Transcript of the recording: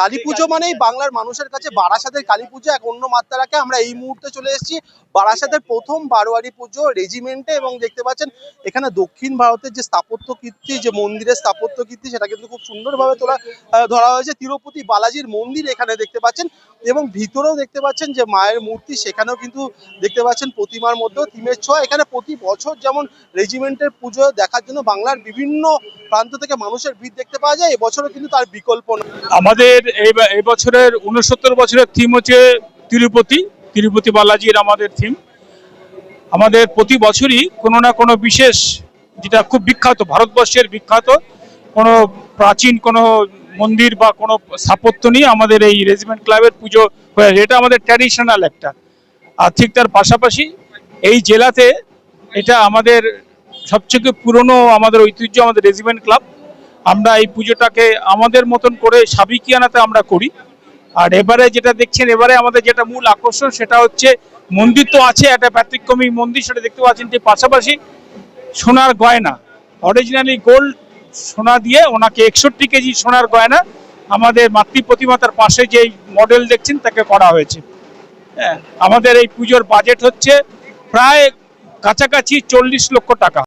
কালী পুজো মানেই বাংলার মানুষের কাছে বারাসাতের কালী পুজো এক অন্য মাত্রা রাখে আমরা এই মুহূর্তে চলে এসেছি। বারাসাতের প্রথম বারোয়ারি পুজো রেজিমেন্টে এবং দেখতে পাচ্ছেন এখানে দক্ষিণ ভারতের যে স্থাপত্য কীর্তি যে মন্দিরের স্থাপত্য কীর্তি সেটা কিন্তু খুব সুন্দরভাবে তোলা ধরা হয়েছে। তিরুপতি বালাজির মন্দির এখানে দেখতে পাচ্ছেন এবং ভিতরেও দেখতে পাচ্ছেন যে মায়ের মূর্তি সেখানেও কিন্তু দেখতে পাচ্ছেন প্রতিমার মধ্যেও থিমের ছোঁয়া। এখানে প্রতি বছর যেমন রেজিমেন্টের পুজো দেখার জন্য বাংলার বিভিন্ন প্রান্ত থেকে মানুষের ভিড় দেখতে পাওয়া যায়, এবছরও কিন্তু তার বিকল্প আমাদের এই বা- এই বছরের উনসত্তর বছরের থিম হচ্ছে তিরুপতি তিরুপতি বালাজির আমাদের থিম আমাদের প্রতি বছরই কোনো না কোনো বিশেষ, যেটা খুব বিখ্যাত, ভারতবর্ষের বিখ্যাত, কোনো প্রাচীন কোনো মন্দির বা কোনো স্থাপত্য নিয়ে আমাদের এই রেজিমেন্ট ক্লাবের পুজো হয়ে। এটা আমাদের ট্র্যাডিশনাল একটা আর ঠিক তার পাশাপাশি এই জেলাতে এটা আমাদের সবচেয়ে পুরনো আমাদের ঐতিহ্য, আমাদের রেজিমেন্ট ক্লাব। আমরা এই পুজোটাকে আমাদের মতন করে সাবিকিয়ানাতে আমরা করি। আর এবারে যেটা দেখছেন, এবারে আমাদের যেটা মূল আকর্ষণ সেটা হচ্ছে মন্দির তো আছে, একটা ব্যতিক্রমী মন্দির, সেটা দেখতে পাচ্ছেন যে পাশাপাশি সোনার গয়না। অরিজিনালি গোল্ড সোনা দিয়ে ওনাকে একষট্টি কেজি সোনার গয়না আমাদের মাতৃ প্রতিমাতার পাশে যেই মডেল দেখছেন, তাকে করা হয়েছে। হ্যাঁ আমাদের এই পুজোর বাজেট হচ্ছে প্রায় কাছাকাছি চল্লিশ লক্ষ টাকা।